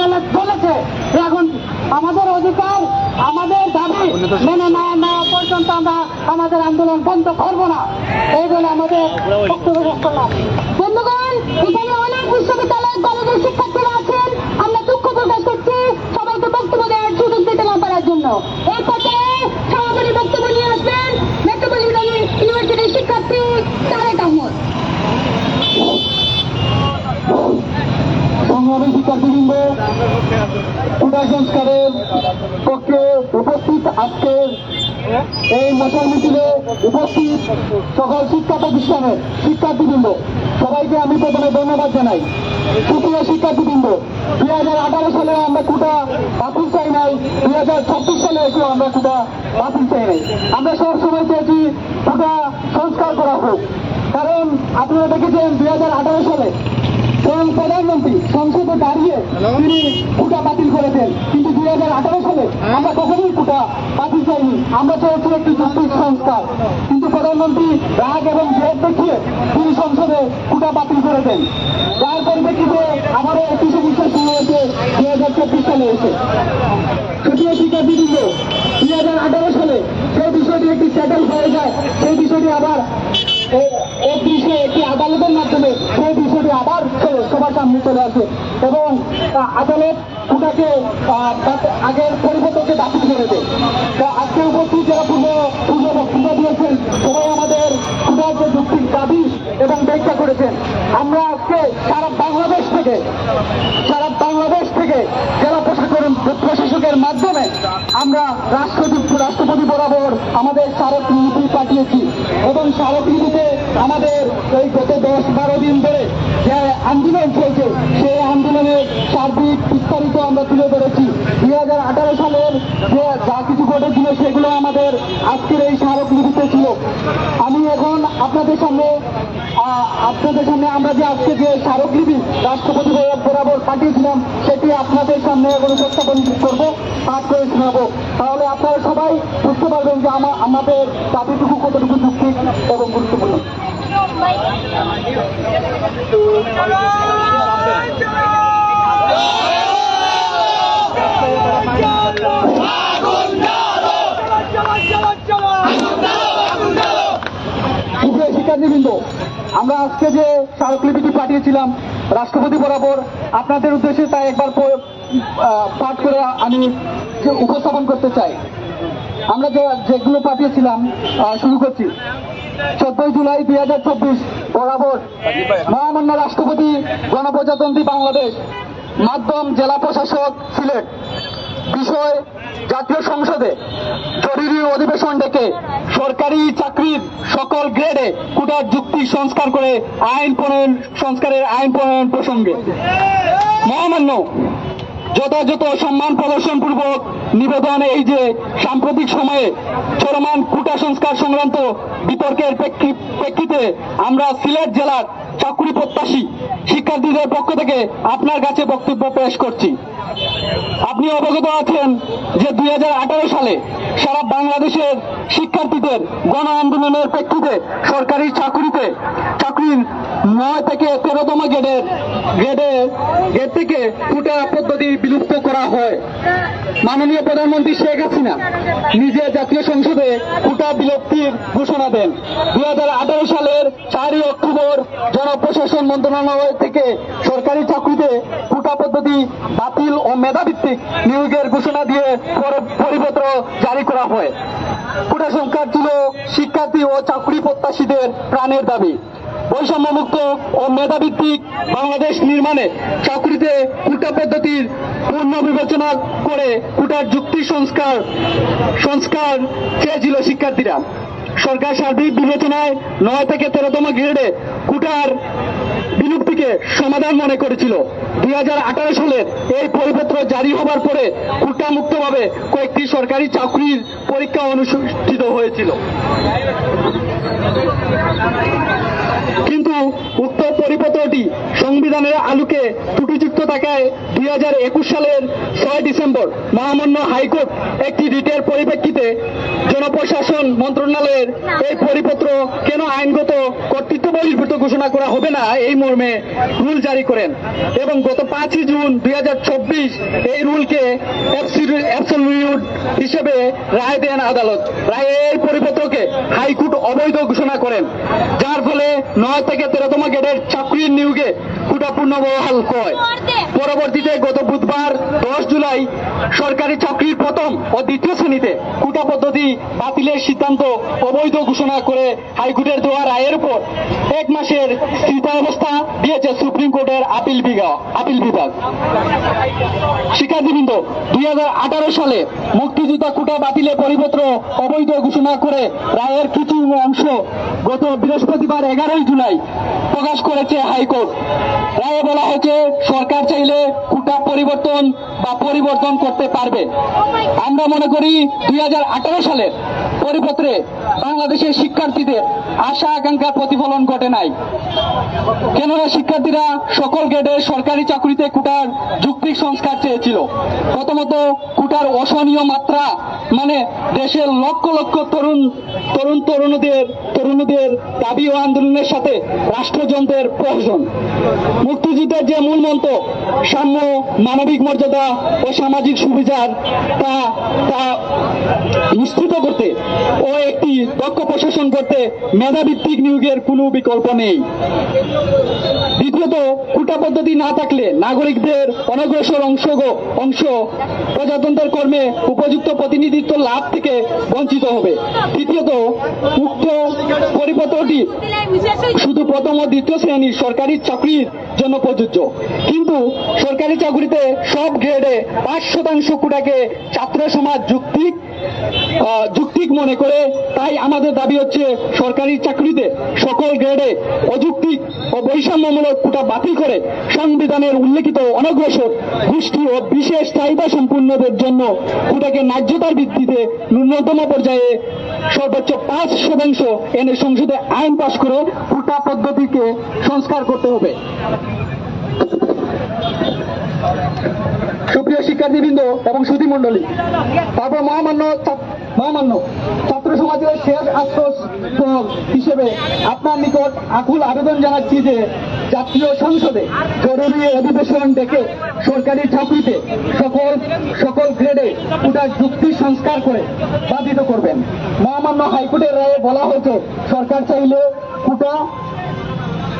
গেলে চলেছে এখন আমাদের অধিকার, আমাদের দাবি মেনে না নেওয়া পর্যন্ত আমরা আমাদের আন্দোলন বন্ধ করব না। এই বলে আমাদের বক্তব্য করলাম বন্ধুগণ এখানে অনেক বিশ্ববিদ্যালয় কলেজের শিক্ষার্থীরা আছেন আমরা দুঃখ প্রকাশ করছি সবাইকে বক্তব্য দেওয়ার সুযোগ দিতে না পারার জন্য এই পর্যায়ে সভাপতি বক্তব্য নিয়ে আসবেন মেট্রোপলিটন ইউনিভার্সিটির শিক্ষার্থী তারেক আহমদ শিক্ষার্থীবৃন্দ সংস্কারের পক্ষে উপস্থিত আজকের এই মশাল মিছিলে উপস্থিত সকল শিক্ষা প্রতিষ্ঠানের শিক্ষার্থীবৃন্দ। সবাইকে আমি প্রথমে ধন্যবাদ জানাই। সুপ্রিয় শিক্ষার্থীবৃন্দ দুই হাজার আঠারো সালে আমরা কুটা বাতিল চাই নাই দুই হাজার ছাব্বিশ সালে এসেও আমরা কুটা বাতিল চাই নাই। আমরা সব সময় চেয়েছি কুটা সংস্কার করা হোক। কারণ আপনারা দেখেছেন দুই হাজার আঠারো সালে এবং প্রধানমন্ত্রী সংসদে দাঁড়িয়ে তিনি কুটা বাতিল করেছেন। কিন্তু দুই হাজার আঠারো সালে আমরা কখনোই কুটা বাতিল চাইনি আমরা চেয়েছি একটি যৌক্তিক সংস্কার। কিন্তু প্রধানমন্ত্রী রাগ এবং জেদ দেখিয়ে তিনি সংসদে কুটা বাতিল করেছেন। যার পরিপ্রেক্ষিতে আবারও একটি সমস্যা শুরু হয়েছে দুই হাজার চব্বিশ সালে এসে। তৃতীয় শিক্ষার্থীবৃন্দ দুই হাজার আঠারো সালে সেই বিষয়টি একটি সেটেল হয়ে যায় সেই বিষয়টি আবার এ- এক বিষয়ে একটি আদালতের মাধ্যমে সেই বিষয়টি আবার সামনে চলে আসে এবং আদালত ওটাকে আগের পরিবর্তনকে দাখিল করে দেয়। আজকে উপস্থিত যারা পূর্ব পূর্ব বক্তৃতা দিয়েছেন, সবাই আমাদের যে যুক্তির দাবি এবং ব্যাখ্যা করেছেন। আমরা আজকে সারা বাংলাদেশ থেকে, সারা বাংলাদেশ থেকে জেলা প্রশাসন প্রশাসকের মাধ্যমে আমরা রাষ্ট্রপতি রাষ্ট্রপতি বরাবর আমাদের স্মারকলিপি পাঠিয়েছি এবং স্মারকলিপিতে আমাদের এই গত দশ বারো দিন ধরে যে আন্দোলন চলছে, সেই আন্দোলনের সার্বিক বিস্তারিত আমরা তুলে ধরেছি। দুই হাজার আঠারো সালের যে যা কিছু ঘটেছিল, সেগুলো আমাদের আজকের এই স্মারক স্মারকলিপিতে ছিল। আমি এখন আপনাদের সামনে আপনাদের সামনে আমরা যে আজকে যে স্মারকলিপি রাষ্ট্রপতি বরাবর- বরাবর পাঠিয়েছিলাম, সেটি আপনাদের সামনে এখন উপস্থাপন করব পাঠ করে শোনাবো তাহলে আপনারা সবাই বুঝতে পারবেন যে আমা- আমাদের দাবিটুকু কতটুকু যুক্তি এবং গুরুত্বপূর্ণ। আমরা আজকে যে স্মারকলিপিটি পাঠিয়েছিলাম, রাষ্ট্রপতি বরাবর, আপনাদের উদ্দেশ্যে তাই একবার পাঠ করে আমি উপস্থাপন করতে চাই, আমরা যেগুলো পাঠিয়েছিলাম শুরু করছি। চোদ্দই জুলাই দুই হাজার চব্বিশ বরাবর মহামান্য রাষ্ট্রপতি গণপ্রজাতন্ত্রী বাংলাদেশ, মাধ্যম জেলা প্রশাসক, সিলেট, বিষয় জাতীয় সংসদে জরুরি অধিবেশন ডেকে সরকারি চাকরির সকল গ্রেডে কুটার যুক্তি সংস্কার করে আইন প্রণয়ন সংস্কারের আইন প্রণয়ন প্রসঙ্গে। মহামান্য যথাযথ সম্মান প্রদর্শন পূর্বক নিবেদন এই যে সাম্প্রতিক সময়ে চলমান কুটা সংস্কার সংক্রান্ত বিতর্কের প্রেক্ষিতে আমরা সিলেট জেলার চাকুরি প্রত্যাশী শিক্ষার্থীদের পক্ষ থেকে আপনার কাছে বক্তব্য পেশ করছি। আপনি অবগত আছেন যে দুই হাজার আঠারো সালে সারা বাংলাদেশের শিক্ষার্থীদের গণ আন্দোলনের প্রেক্ষিতে সরকারি চাকরিতে নয় থেকে তেরোতম গ্রেডের গ্রেডে গেট থেকে কুটা পদ্ধতি বিলুপ্ত করা হয়। মাননীয় প্রধানমন্ত্রী শেখ হাসিনা নিজে জাতীয় সংসদে কুটা বিলুপ্তির ঘোষণা দেন। দু হাজার আঠারো সালের চারই অক্টোবর জনপ্রশাসন মন্ত্রণালয় থেকে সরকারি চাকরিতে কুটা পদ্ধতি বাতিল ও মেধাভিত্তিক নিয়োগের ঘোষণা দিয়ে পরে, পরিপত্র জারি করা হয়। কুটা সংখ্যা ছিল শিক্ষার্থী ও চাকরি প্রত্যাশীদের প্রাণের দাবি। বৈষম্যমুক্ত ও মেধাভিত্তিক বাংলাদেশ নির্মাণে চাকরিতে কুটা পদ্ধতির পূর্ণ বিবেচনা করে কুটার যুক্তি সংস্কার সংস্কার চেয়েছিল শিক্ষার্থীরা। সরকার সার্বিক বিবেচনায় নয় থেকে তেরোতম গ্রেডে কুটার বিলুপ্তিকে সমাধান মনে করেছিল। দুই হাজার আঠারো সালের এই পরিপত্র জারি হবার পরে কুটা মুক্তভাবে কয়েকটি সরকারি চাকরির পরীক্ষা অনুষ্ঠিত হয়েছিল। কিন্তু উক্ত পরিপত্রটি সংবিধানের আলোকে ত্রুটিযুক্ত থাকায় দুই হাজার একুশ সালের ছয় ডিসেম্বর মহামান্য হাইকোর্ট একটি রিটের পরিপ্রেক্ষিতে জনপ্রশাসন মন্ত্রণালয়ের এই পরিপত্র কেন আইনগত কর্তৃত্ব বহির্ভূত ঘোষণা করা হবে না এই মর্মে রুল জারি করেন এবং গত পাঁচই জুন দুই হাজার চব্বিশ এই রুলকে হিসেবে রায় দেন আদালত। রায়ে এই পরিপত্রকে হাইকোর্ট অবৈধ ঘোষণা করেন। যার ফলে নয় থেকে তেরোতম গ্রেডের চাকরির নিয়োগে কুটা পূর্ণবহাল হয় পরবর্তীতে গত বুধবার দশ জুলাই সরকারি চাকরির প্রথম ও দ্বিতীয় শ্রেণীতে কুটা পদ্ধতি বাতিলের সিদ্ধান্ত অবৈধ ঘোষণা করে হাইকোর্টের দেওয়া রায়ের উপর এক মাসের স্থিতাবস্থা দিয়েছে সুপ্রিম কোর্টের আপিল বিভাগ আপিল বিভাগ। শিক্ষার্থীবৃন্দ, দুই হাজার আঠারো সালে মুক্তিযোদ্ধা কোটা বাতিলের পরিপত্র অবৈধ ঘোষণা করে রায়ের কিছু অংশ গত বৃহস্পতিবার এগারোই জুলাই প্রকাশ করেছে হাইকোর্ট। রায়ে বলা হয়েছে, সরকার চাইলে কোটা পরিবর্তন বা পরিবর্তন করতে পারবে। আমরা মনে করি দুই হাজার আঠারো সালের পরিপত্রে বাংলাদেশের শিক্ষার্থীদের আশা আকাঙ্ক্ষার প্রতিফলন ঘটে নাই। কেননা শিক্ষার্থীরা সকল গ্রেডের সরকারি চাকরিতে কুটার যুক্তিক সংস্কার চেয়েছিল। প্রথমত কুটার অসহনীয় মাত্রা মানে দেশের লক্ষ লক্ষ তরুণ তরুণ তরুণদের তরুণদের দাবি ও আন্দোলনের সাথে রাষ্ট্রযন্ত্রের প্রয়োজন। মুক্তিযুদ্ধের যে মূল মন্ত্র, সাম্য, মানবিক মর্যাদা ও সামাজিক সুবিচার, তা তা নিশ্চিত করতে ও একটি দক্ষ প্রশাসন করতে মেধাভিত্তিক নিয়োগের কোনো বিকল্প নেই। দ্বিতীয়ত কোটা পদ্ধতি না থাকলে নাগরিকদের অনগ্রসর অংশ অংশ প্রজাতন্ত্রের কর্মে উপযুক্ত প্রতিনিধিত্ব লাভ থেকে বঞ্চিত হবে। তৃতীয়ত উক্ত পরিপত্রটি শুধু প্রথম ও দ্বিতীয় শ্রেণির সরকারি চাকরির জন্য প্রযোজ্য। কিন্তু সরকারি চাকরিতে সব গ্রেডে পাঁচ শতাংশ কোটাকে ছাত্র সমাজ যুক্তিক আহ, যুক্তিক মনে করে, তাই আমাদের দাবি হচ্ছে সরকারি চাকরিতে সকল গ্রেডে অযৌক্তিক ও বৈষম্যমূলক কোটা বাতিল করে সংবিধানের উল্লেখিত অনগ্রসর, গোষ্ঠী ও বিশেষ চাহিদা সম্পূর্ণদের জন্য কোটাকে ন্যায্যতার ভিত্তিতে ন্যূনতম পর্যায়ে সর্বোচ্চ পাঁচ শতাংশ এনে সংসদে আইন পাশ করে কোটা পদ্ধতিকে সংস্কার করতে হবে। সুপ্রিয় শিক্ষার্থীবৃন্দ এবং সুধী মণ্ডলী তারপর মহামান্য মহামান্য ছাত্র সমাজের শেষ আশ্বাস হিসেবে আপনার নিকট আকুল আবেদন জানাচ্ছি যে জাতীয় সংসদে জরুরি অধিবেশন ডেকে সরকারি চাকরিতে সকল সকল গ্রেডে কোটার যুক্তি সংস্কার করে বাধিত করবেন। মহামান্য হাইকোর্টের রায়ে বলা হয়েছে, সরকার চাইলে কোটা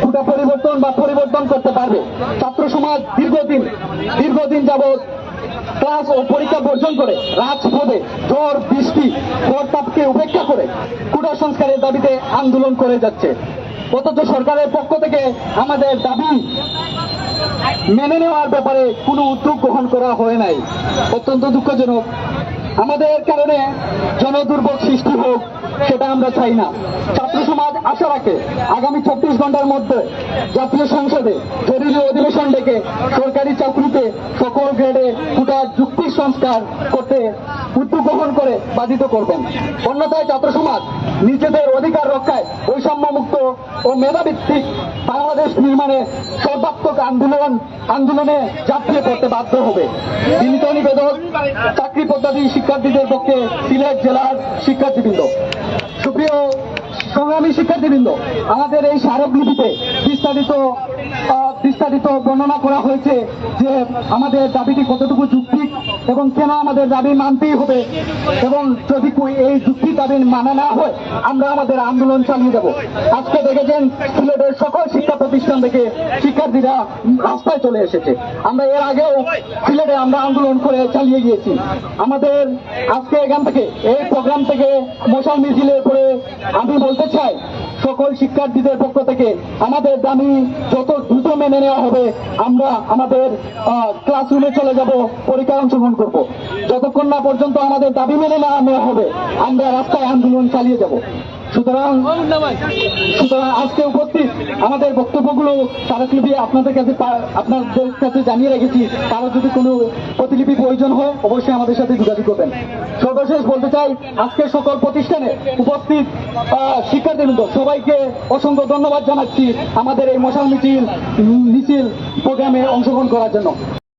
কোটা পরিবর্তন বা পরিবর্তন করতে পারবে। ছাত্র সমাজ দীর্ঘদিন দীর্ঘদিন যাবৎ ক্লাস ও পরীক্ষা বর্জন করে, রাজপথে ঝড়, বৃষ্টি তাপকে উপেক্ষা করে কুটা সংস্কারের দাবিতে আন্দোলন করে যাচ্ছে। অথচ সরকারের পক্ষ থেকে আমাদের দাবি মেনে নেওয়ার ব্যাপারে কোনো উদ্যোগ গ্রহণ করা হয় নাই। অত্যন্ত দুঃখজনক। আমাদের কারণে জনদুর্ভোগ সৃষ্টি হোক সেটা আমরা চাই না। ছাত্র সমাজ আশা রাখে, আগামী চব্বিশ ঘণ্টার মধ্যে জাতীয় সংসদে জরুরি অধিবেশন ডেকে সরকারি চাকরিতে সকল গ্রেডে কোটা যুক্তি সংস্কার করতে উদ্যোগ গ্রহণ করে বাধিত করবেন। অন্যথায় ছাত্র সমাজ নিজেদের অধিকার রক্ষায় বৈষম্য মুক্ত ও মেধাভিত্তিক বাংলাদেশ নির্মাণে সর্বাত্মক আন্দোলন, আন্দোলনে ঝাঁপিয়ে পড়তে বাধ্য হবে। বিনীত নিবেদক চাকরি পদ্ধতি শিক্ষার্থীদের পক্ষে সিলেট জেলার শিক্ষার্থীবৃন্দ। সুপ্রিয় সংগ্রামী শিক্ষার্থীবৃন্দ, আমাদের এই স্মারকলিপিতে বিস্তারিত বিস্তারিত বর্ণনা করা হয়েছে যে আমাদের দাবিটি কতটুকু যুক্তিক এবং কেন আমাদের দাবি মানতেই হবে এবং যদি এই যুক্তি দাবি মানা না হয়, আমরা আমাদের আন্দোলন চালিয়ে যাব। আজকে দেখেছেন সিলেটের সকল শিক্ষা প্রতিষ্ঠান থেকে শিক্ষার্থীরা রাস্তায় চলে এসেছে। আমরা এর আগেও সিলেটে আমরা আন্দোলন করে চালিয়ে গিয়েছি। আমাদের আজকে এখান থেকে, এই প্রোগ্রাম থেকে মশাল মিছিলের পরে আমি বলতে চাই সকল শিক্ষার্থীদের পক্ষ থেকে আমাদের দামি যত দ্রুত মেনে নেওয়া হবে, আমরা আমাদের ক্লাসরুমে চলে যাব, পরীক্ষায় অংশগ্রহণ করব। যতক্ষণ না পর্যন্ত আমাদের দাবি মেনে নেওয়া হবে, আমরা রাস্তায় আন্দোলন চালিয়ে যাব। সুতরাং আজকে উপস্থিত আমাদের বক্তব্যগুলো স্মারকলিপি আপনাদের কাছে আপনাদের কাছে জানিয়ে রেখেছি। কারও যদি কোনো প্রতিলিপি প্রয়োজন হয়, অবশ্যই আমাদের সাথে যোগাযোগ করবেন। সর্বশেষ বলতে চাই, আজকে সকল প্রতিষ্ঠানে উপস্থিত শিক্ষার্থীবৃন্দ, সবাইকে অসংখ্য ধন্যবাদ জানাচ্ছি আমাদের এই মশাল মিছিল মিছিল প্রোগ্রামে অংশগ্রহণ করার জন্য।